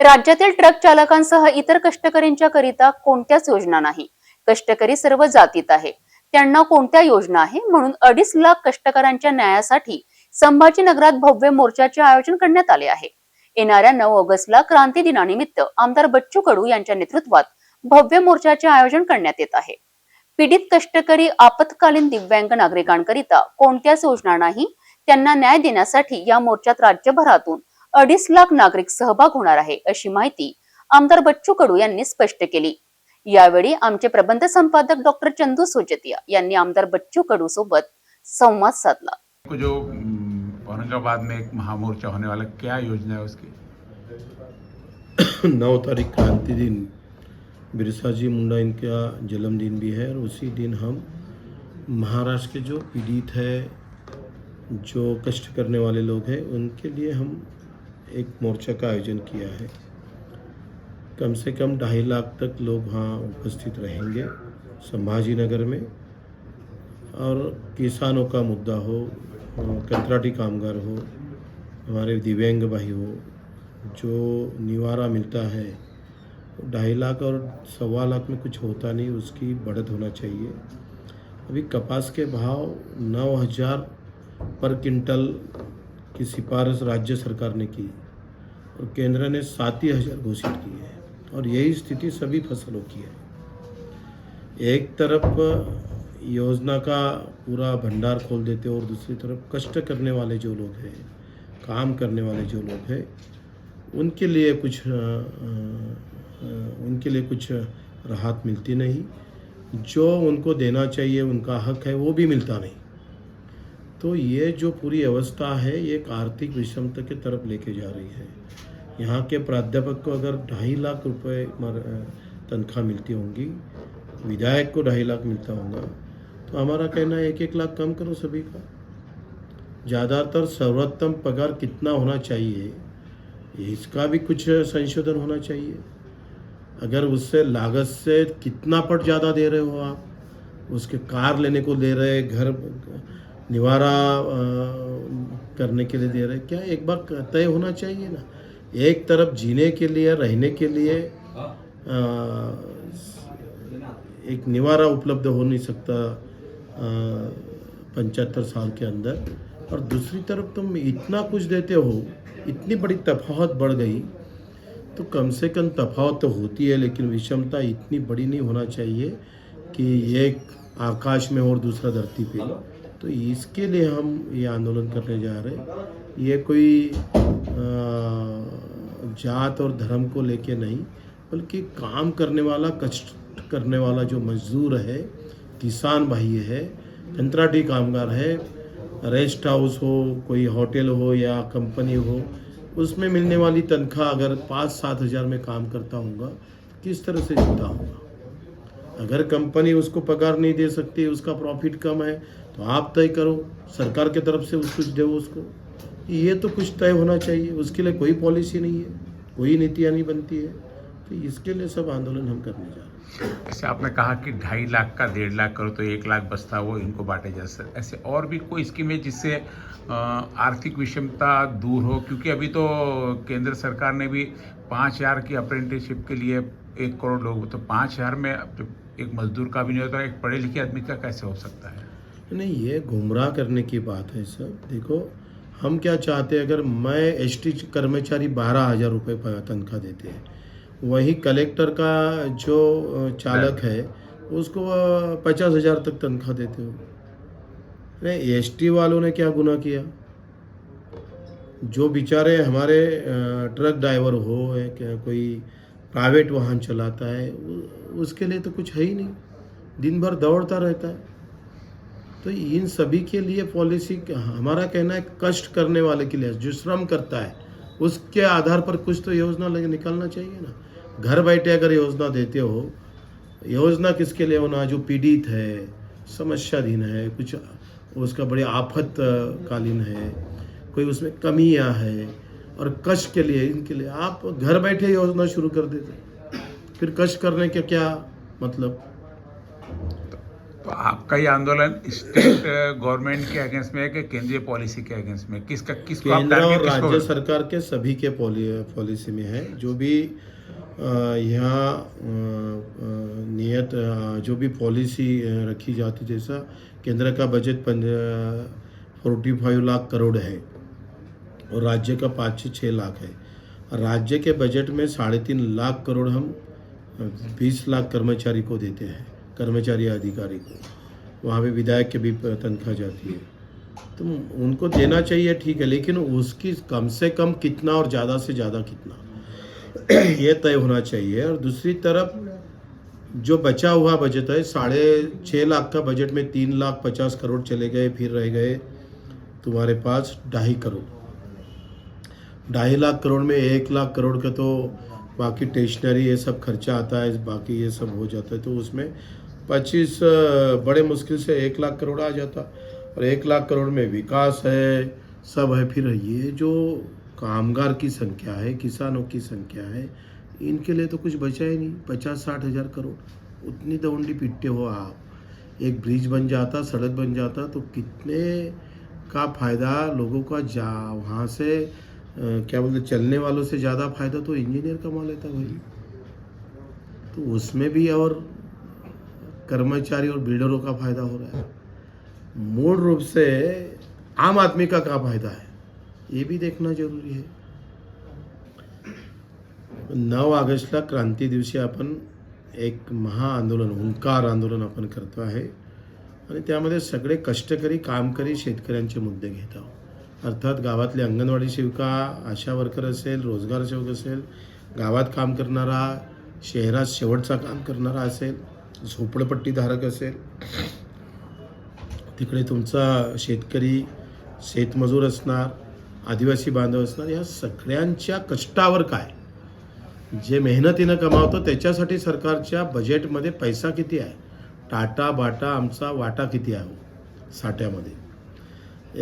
राज्यातील ट्रक चालकांसह इतर कष्टकरींच्या करिता कोणत्याच योजना नाही. कष्टकरी सर्व जातीत आहे. त्यांना कोणत्या योजना आहे? म्हणून अडीच लाख कष्टकऱ्यांच्या न्यायासाठी संभाजीनगरात भव्य मोर्चाचे आयोजन करण्यात आले आहे. येणाऱ्या नऊ ऑगस्टला क्रांती दिनानिमित्त आमदार बच्चू कडू यांच्या नेतृत्वात भव्य मोर्चाचे आयोजन करण्यात येत आहे. पीडित कष्टकरी आपत्कालीन दिव्यांग नागरिकांकरिता कोणत्याच योजना नाही. त्यांना न्याय देण्यासाठी या मोर्चात राज्यभरातून अडीच लाख नागरिक सहभाग होणार आहे अशी माहिती आमदार बच्चू कडू यांनी स्पष्ट केली. यावेळी आमचे प्रबंध संपादक डॉक्टर चंदू सोजतिया यांनी आमदार बच्चू कडू सोबत संवाद साधला. जो औरंगाबाद में एक महामोर्चा होने वाला क्या योजना है उसकी? नौ तारीख क्रांति दिन बिरसा जी मुंडा इनका जन्मदिन भी है और उसी दिन हम महाराष्ट्र के जो पीड़ित है जो कष्ट करने वाले लोग हैं उनके लिए हम एक मोर्चा का आयोजन किया है। कम से कम ढाई लाख तक लोग वहाँ उपस्थित रहेंगे संभाजी नगर में। और किसानों का मुद्दा हो, कंत्राटी कामगार हो, हमारे दिव्यांग भाई हो, जो निवारा मिलता है, ढाई लाख और सवा लाख में कुछ होता नहीं, उसकी बढ़त होना चाहिए। अभी कपास के भाव नौ हज़ार पर क्विंटल की सिफारिश राज्य सरकार ने की। और केंद्र ने सात ही हज़ार घोषित की है और यही स्थिति सभी फ़सलों की है। एक तरफ़ योजना का पूरा भंडार खोल देते और दूसरी तरफ़ कष्ट करने वाले जो लोग हैं काम करने वाले जो लोग हैं उनके लिए कुछ अ, अ, उनके लिए कुछ राहत मिलती नहीं। जो उनको देना चाहिए उनका हक है वो भी मिलता नहीं। तो ये जो पूरी अवस्था है, ये एक आर्थिक विषमता की तरफ़ लेके जा रही है। यहाँ के प्राध्यापक को अगर ढाई लाख रुपए तनख्वाह मिलती होंगी, विधायक को ढाई लाख मिलता होगा तो हमारा कहना है एक एक लाख कम करो सभी का। ज़्यादातर सर्वोत्तम पगार कितना होना चाहिए, इसका भी कुछ संशोधन होना चाहिए। अगर उससे लागत से कितना पट ज़्यादा दे रहे हो आप, उसके कार लेने को दे रहे, घर निवारा करने के लिए दे रहे क्या एक बार तय होना चाहिए ना? एक तरफ़ जीने के लिए, रहने के लिए एक निवारा उपलब्ध हो नहीं सकता पचहत्तर साल के अंदर। और दूसरी तरफ़ तुम इतना कुछ देते हो, इतनी बड़ी तफावत बढ़ गई तो कम से कम तफावत तो होती है, लेकिन विषमता इतनी बड़ी नहीं होना चाहिए कि एक आकाश में और दूसरा धरती पे। तो इसके लिए हम ये आंदोलन करने जा रहे हैं। ये कोई जात और धर्म को लेके नहीं, बल्कि काम करने वाला, कष्ट करने वाला जो मजदूर है, किसान भाई है कंत्राटी कामगार है, रेस्ट हाउस हो, कोई होटल हो या कंपनी हो, उसमें मिलने वाली तनख्वाह अगर पाँच सात हज़ार में काम करता होगा तो किस तरह से जीता होगा? अगर कंपनी उसको पगार नहीं दे सकती, उसका प्रॉफिट कम है तो आप तय करो, सरकार की तरफ़ से कुछ दो उसको। ये तो कुछ तय होना चाहिए, उसके लिए कोई पॉलिसी नहीं है, कोई नीतियाँ नहीं बनती है। तो इसके लिए सब आंदोलन हम करने जा रहे हैं। जैसे आपने कहा कि ढाई लाख का, डेढ़ लाख करो तो एक लाख बचता वो इनको बांटे जा सकते ऐसे और भी कोई स्कीम है जिससे आर्थिक विषमता दूर हो? क्योंकि अभी तो केंद्र सरकार ने भी पाँच हज़ार की अप्रेंटिसशिप के लिए एक करोड़ लोग तो पाँच हज़ार में तो एक मजदूर का भी नहीं होता, एक पढ़े लिखे आदमी का कैसे हो सकता है? नहीं, ये गुमराह करने की बात है सब देखो, हम क्या चाहते हैं, अगर मैं एसटी कर्मचारी बारह हज़ार रुपये तनख्वाह देते हैं, वही कलेक्टर का जो चालक है, उसको पचास हज़ार तक तनख्वाह देते हो। नहीं एस वालों ने क्या गुनाह किया? जो बेचारे हमारे ट्रक ड्राइवर हो या क्या कोई प्राइवेट वाहन चलाता है उसके लिए तो कुछ है ही नहीं। दिन भर दौड़ता रहता है। तो इन सभी के लिए पॉलिसी हमारा कहना है कष्ट करने वाले के लिए, जो श्रम करता है, उसके आधार पर कुछ तो योजना निकालना चाहिए ना। घर बैठे अगर योजना देते हो, योजना किसके लिए होना? जो पीड़ित है, समस्याधीन है, कुछ उसका बड़े आफत कालीन है, कोई उसमें कमियाँ है, और कष्ट के लिए, इनके लिए आप घर बैठे योजना शुरू कर देते। फिर कष्ट करने के क्या मतलब? आपका ये आंदोलन स्टेट गवर्नमेंट के अगेंस्ट में है कि केंद्रीय पॉलिसी के अगेंस्ट में? किसका किसको आप केंद्र और राज्य सरकार के सभी के पॉलि पॉलिसी में है। जो भी यहाँ नियत जो भी पॉलिसी रखी जाती जैसा केंद्र का budget forty five lakh crore है और राज्य का पाँच से छः लाख है। राज्य के बजट में साढ़े तीन लाख करोड़ हम बीस लाख कर्मचारी को देते हैं। कर्मचारी अधिकारी को। वहाँ पे विधायक के भी तनख्वाह जाती है। तो उनको देना चाहिए, ठीक है, लेकिन उसकी कम से कम कितना और ज़्यादा से ज़्यादा कितना। ये तय होना चाहिए। और दूसरी तरफ़ जो बचा हुआ बजट है, साढ़े छः लाख का बजट में तीन लाख पचास करोड़ चले गए, फिर रह गए तुम्हारे पास ढाई करोड़। ढाई लाख करोड़ में एक लाख करोड़ का तो बाकी स्टेशनरी ये सब खर्चा आता है, बाकी ये सब हो जाता है तो उसमें पच्चीस बड़े मुश्किल से एक लाख करोड़ आ जाता। और एक लाख करोड़ में विकास है, सब है। फिर ये जो कामगार की संख्या है, किसानों की संख्या है, इनके लिए तो कुछ बचा ही नहीं। पचास, साठ हज़ार करोड़, उतनी दौंडी पिटते हो आप। एक ब्रिज बन जाता, सड़क बन जाता तो कितने का फ़ायदा लोगों का जा, वहाँ से क्या बोलते, चलने वालों से ज़्यादा फ़ायदा तो इंजीनियर कमा लेता भाई। तो उसमें भी और कर्मचारी और बिल्डरों का फायदा हो रहा है। मूल रूप से आम आदमी का क्या फायदा है? ये भी देखना जरूरी है। नऊ ऑगस्टला क्रांती दिवशी आपण एक महाआंदोलन हुंकार आंदोलन आपण करतो आहे आणि त्यामध्ये सगळे कष्टकरी कामकरी शेतकऱ्यांचे मुद्दे घेत आहोत अर्थात गावातले अंगणवाडी सेविका आशा वर्कर असेल रोजगार सेवक असेल गावात काम करणारा शहरात शेवटचा काम करणारा असेल झोपडपट्टीधारक असेल तिकडे तुमचा शेतकरी शेतमजूर असणार आदिवासी बांधव असणार या सगळ्यांच्या कष्टावर काय? जे मेहनतीनं कमावतो त्याच्यासाठी सरकारच्या बजेटमध्ये पैसा किती आहे? टाटा बाटा आमचा वाटा किती आहे हो, साठ्यामध्ये?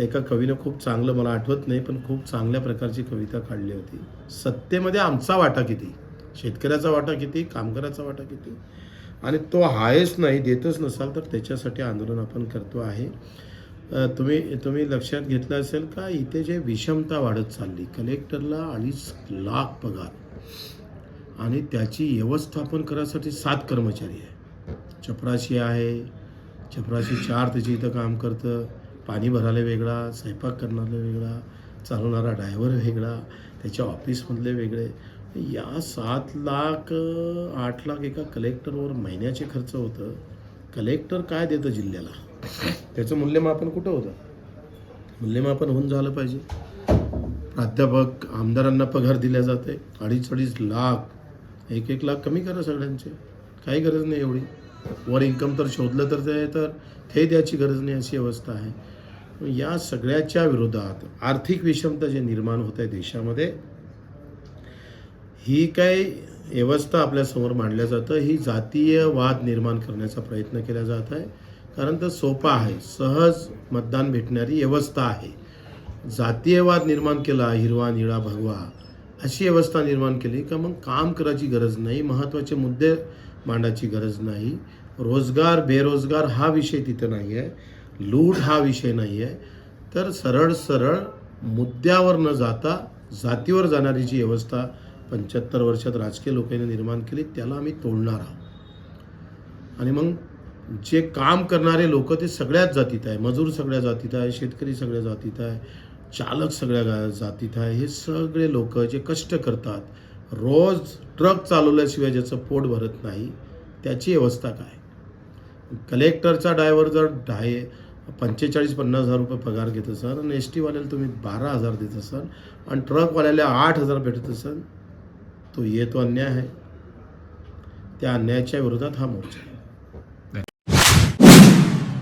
एका कवीनं खूप चांगलं मला आठवत नाही पण खूप चांगल्या प्रकारची कविता काढली होती. सत्तेमध्ये आमचा वाटा किती? शेतकऱ्याचा वाटा किती? कामगाराचा वाटा किती? आणि तो आहेच नाही देतच नसाल तर त्याच्यासाठी आंदोलन आपण करतो आहे. तुम्ही तुम्ही लक्षात घेतलं असेल का इथे जे विषमता वाढत चालली कलेक्टरला अडीच लाख पगार. आणि त्याची व्यवस्थापन करायसाठी सात कर्मचारी आहे. चपराशी आहे चपराशी चार त्याची इथं काम करतं. पाणी भरायला वेगळा स्वयंपाक करणारा वेगळा चालवणारा ड्रायव्हर वेगळा त्याच्या ऑफिसमधले वेगळे. या सात लाख आठ लाख एका कलेक्टरवर महिन्याचे खर्च होतं. कलेक्टर काय देतं जिल्ह्याला? त्याचं मूल्यमापन कुठं होतं? मूल्यमापन होऊन झालं पाहिजे. प्राध्यापक आमदारांना पगार दिल्या जाते. अडीच अडीच लाख एक एक लाख कमी करा सगळ्यांचे. काही गरज नाही एवढी. वर इन्कम तर शोधलं तर ते तर हे द्यायची गरज नाही अशी अवस्था आहे. या सगळ्याच्या विरोधात आर्थिक विषमता जे निर्माण होत आहे देशामध्ये ही काय व्यवस्था आपल्यासमोर मांडल्या जातं. ही जातीय वाद निर्माण करण्याचा प्रयत्न केला जात आहे. कारण तर सोपा आहे. सहज मतदान भेटणारी व्यवस्था आहे. जातीयवाद निर्माण केला हिरवा निळा भगवा अशी व्यवस्था निर्माण केली का मग काम करायची गरज नाही महत्त्वाचे मुद्दे मांडायची गरज नाही. रोजगार बेरोजगार हा विषय तिथं नाही आहे लूट हा विषय नाही आहे तर सरळ सरळ मुद्द्यावर न जाता जातीवर जाणारी जी व्यवस्था पंच्याहत्तर वर्षात राजकीय लोकांनी निर्माण केली त्याला आम्ही तोडणार आहोत. आणि मग जे काम करणारे लोक ते सगळ्याच जातीत आहे. मजूर सगळ्या जातीत आहे शेतकरी सगळ्या जातीत आहे चालक सगळ्या गा- जातीत आहे. हे सगळे लोक जे कष्ट करतात रोज ट्रक चालवल्याशिवाय ज्याचं पोट भरत नाही त्याची व्यवस्था काय? कलेक्टरचा ड्रायव्हर जर ढाय पंचेचाळीस पन्नास हजार रुपये पगार घेत असाल आणि एस टीवाल्याला तुम्ही बारा हजार देत असाल आणि ट्रकवाल्याला आठ हजार भेटत असाल तो ये तो अन्याय है। त्या अन्यायाच्या विरोधात? हा मोर्चा।